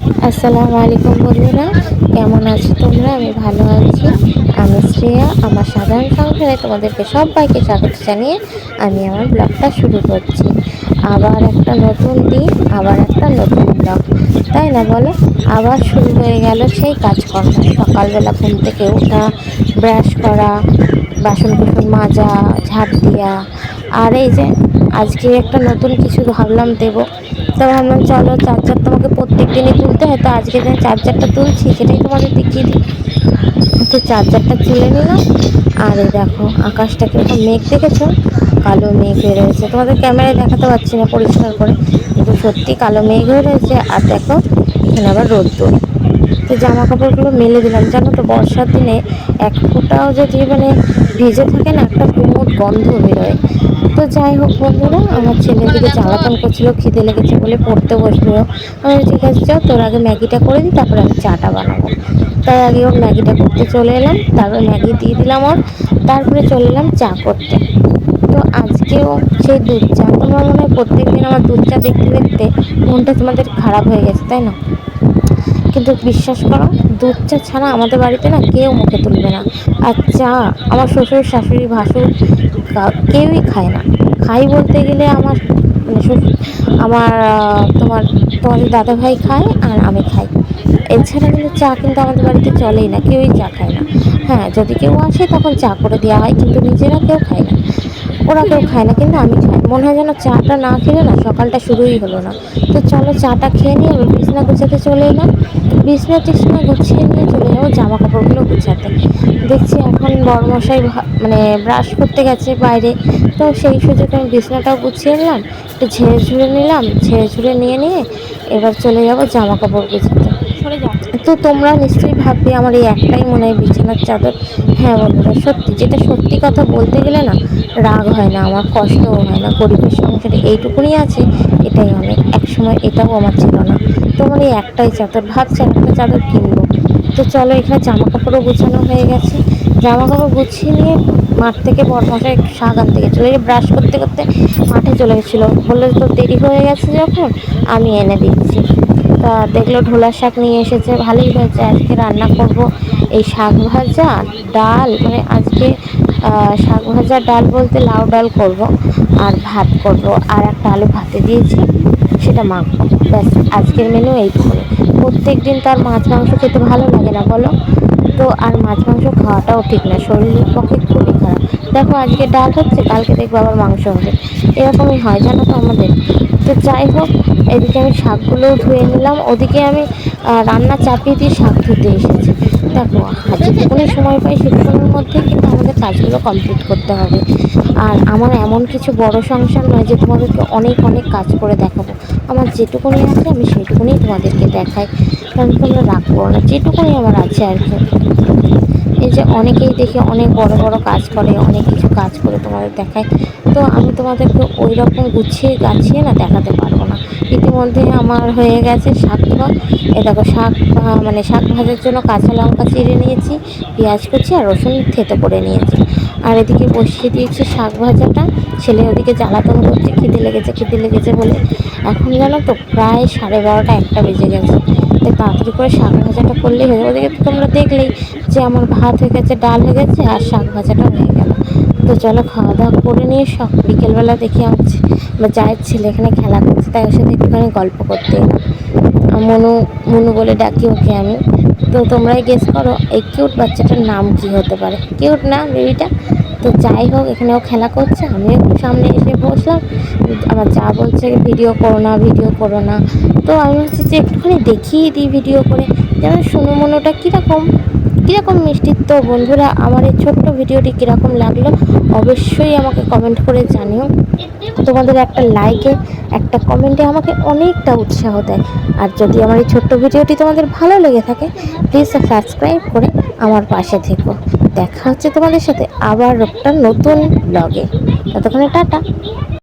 আসসালামু আলাইকুম বন্ধুরা, কেমন আছো তোমরা? আমি ভালো আছি। আমি শ্রেয়া, আমার সাধারণ সংসারে তোমাদেরকে সবাইকে স্বাগত জানিয়ে আমি আমার ব্লগটা শুরু করছি। আবার একটা নতুন দিন, আবার একটা নতুন ব্লগ। তাই না বলো? আবার শুরু হয়ে গেল সেই কাজকর্ম। সকালবেলা ঘুম থেকে ওঠা, ব্রাশ করা বাসন কুসন মাজা ঝাড় দেওয়া আর এই যে, আজকে একটা নতুন কিছু ভাবলাম দেবো। তো ভাবলাম, চলো চার্জার তোমাকে প্রত্যেক দিনই তুলতে হয়, তো আজকে যে চার্জারটা তুলছি সেটাই তোমাদের দেখিয়ে দিই। তো চার্জারটা তুলে নিলাম, আর এই দেখো আকাশটা কীরকম মেঘ দেখেছ? কালো মেঘ হয়ে রয়েছে। তোমাদের ক্যামেরায় দেখাতে পারছি না পরিষ্কার করে, কিন্তু সত্যি কালো মেঘ হয়ে রয়েছে, আর দেখো এখানে আবার রোদ্দুর। তো জামা কাপড়গুলো মেলে দিলাম। জানো তো, বর্ষার দিনে এক ফোঁটাও যদি মানে ভিজে থাকে না, একটা কুমোট গন্ধ বেরোয়। তো যাই হোক বন্ধুরা, আমার ছেলে দিকে জ্বালাতন করছিল, খিদে লেগেছে বলে পড়তে বসল। আমি ঠিক আছে চল তোর আগে ম্যাগিটা করে দিই, তারপরে আমি চাটা বানাবো। তাই আগে ওর ম্যাগিটা করতে চলে এলাম, তারপরে ম্যাগি দিয়ে দিলাম ওর, তারপরে চলে এলাম চা করতে। তো আজকেও সেই দুধ চা, তোমার মনে হয় প্রত্যেকদিন আমার দুধ চা দেখতে দেখতে মনটা তোমাদের খারাপ হয়ে গেছে, তাই না? কিন্তু বিশ্বাস করো, দুধ চা ছাড়া আমাদের বাড়িতে না কেউ মুখে তুলবে না। আর চা, আমার শ্বশুর, শাশুড়ি, ভাসুর কেউই খায় না। খাই বলতে গেলে আমার মানে আমার তোমার, তোমাদের দাদা ভাই খায় আর আমি খাই। এছাড়া কিন্তু চা কিন্তু আমাদের বাড়িতে চলেই না, কেউই চা খায় না। হ্যাঁ যদি কেউ আসে তখন চা করে দেওয়া হয়, কিন্তু নিজেরা কেউ খায় না। ওরা কেউ খায় না, কিন্তু আমি খাই। মনে হয় যেন চাটা না খেলে না, সকালটা শুরুই হলো না। তো চলো চাটা খেয়ে নিয়ে আমি বিছনা গুছাতে চলে এলাম। বিছনা টিছনা গুছিয়ে নিয়ে চলে জামা কাপড়গুলো গুছাতে। দেখছি এখন বড়মশাই মানে ব্রাশ করতে গেছে বাইরে। তো সেই সুযোগে আমি বিছনাটাও গুছিয়ে নিলাম একটু ঝেড়ে ঝুড়ে নিলাম ঝেড়ে ঝুড়ে নিয়ে নিয়ে এবার চলে যাব জামা কাপড় গুছাতে তো তোমরা নিশ্চয়ই ভাববে আমার এই একটাই মনে হয় বিছানার চাদর। হ্যাঁ বন্ধুরা সত্যি যেটা সত্যি কথা বলতে গেলে না রাগ হয় না আমার কষ্টও হয় না গরিবের সংসারে এইটুকুনি আছে এটাই অনেক। এক সময় এটাও আমার ছিল না। তোমার এই একটাই চাদর ভাবছি একটা চাদর কিনবো। তো চলো এখানে জামা কাপড়ও গুছানো হয়ে গেছে। জামা কাপড় গুছিয়ে নিয়ে মাঠ থেকে বরমশাই একটু শাক আনতে গেছিল এই ব্রাশ করতে করতে মাঠে চলে গেছিল। বলল তো দেরি হয়ে গেছে যখন, আমি এনে দিচ্ছি। তা দেখল ঢোলা শাক নিয়ে এসেছে, ভালোই হয়েছে। আজকে রান্না করব এই শাক ভাজা, ডাল। মানে আজকে শাক ভাজা, ডাল বলতে লাউ ডাল করব আর ভাত করব। আর একটা আলু ভাতে দিয়েছি, সেটা মাখবো। ব্যাস, আজকের মেনু এইটুকুনি প্রত্যেক দিন তার মাছ, মাংস খেতে ভালো লাগে না, বলো? তো আর মাছ, মাংস খাওয়াটাও ঠিক না, শরীরের পক্ষে খুবই খারাপ। দেখো, আজকে ডাল হচ্ছে, কালকে দেখব আবার মাংস হবে। এরকমই হয়, জানো তো আমাদের। তো যাই হোক, এদিকে আমি শাকগুলোও ধুয়ে নিলাম, ওদিকে আমি রান্না চাপিয়ে দিয়ে শাক ধুতে এসেছি। দেখো যেটুকুনি সময় পাই সেটুকুনের মধ্যে কিন্তু আমাদের কাজগুলো কমপ্লিট করতে হবে। আর আমার এমন কিছু বড় সংসার নয় যে তোমাদেরকে অনেক অনেক কাজ করে দেখাবো। আমার যেটুকুনি আছে আমি সেটুকুনি তোমাদেরকে দেখাই। কারণ তোমরা রাগ করো না, যেটুকুনি আমার আছে আর কি। এই যে অনেকেই দেখি অনেক বড় বড় কাজ করে, অনেক কিছু কাজ করে তোমাদের দেখায়। তো আমি তোমাদেরকে ওই রকম গুছিয়ে গাছিয়ে না দেখাতে পারব না। ইতিমধ্যে আমার হয়ে গেছে শাক এ দেখো শাক মানে শাক ভাজার জন্য কাঁচা লঙ্কা চিড়ে নিয়েছি, পেঁয়াজ কুচি আর রসুন থেতো করে নিয়েছি। আর এদিকে বসিয়ে দিয়েছি শাক ভাজাটা। ছেলে ওদিকে জ্বালাতন করছে, খিদে লেগেছে খিদে লেগেছে বলে। এখন জানো তো, প্রায় সাড়ে বারোটা একটা বেজে গেছে। তাই তাড়াতাড়ি করে শাক ভাজাটা করলেই হয়ে ওদিকে তো তোমরা দেখলেই যে আমার ভাত হয়ে গেছে, ডাল হয়ে গেছে, আর শাক ভাজাটা হয়ে গেল। তো চলো খাওয়া দাওয়া করে নিয়ে সব বিকেলবেলা দেখি আমার ছে- বা জায়ের ছেলে এখানে খেলা করছে, তাই ওর সাথে একটুখানি গল্প করতে মনু মনু বলে ডাকি ওকে আমি। তো তোমরাই গেস করো এই কিউট বাচ্চাটার নাম কি হতে পারে। কিউট না বেবিটা তো যাই হোক, এখানেও খেলা করছে, আমিও সামনে এসে বসলাম। আমার যা বলছে ভিডিও করো না ভিডিও করো না। তো আমি বলছি যে একটুখানি দেখিয়ে দিই ভিডিও করে যেমন শুনো মনোটা কীরকম। কীরকম মিষ্টি? তো বন্ধুরা, আমার এই ছোট্ট ভিডিওটি কীরকম লাগল অবশ্যই আমাকে কমেন্ট করে জানিও। তোমাদের একটা লাইকে একটা কমেন্টে আমাকে অনেকটা উৎসাহ দেয়। আর যদি আমার এই ছোট্ট ভিডিওটি তোমাদের ভালো লেগে থাকে প্লিজ সাবস্ক্রাইব করে আমার পাশে থেকো। দেখা হচ্ছে তোমাদের সাথে আবার একটা নতুন ব্লগে ততক্ষণে টাটা।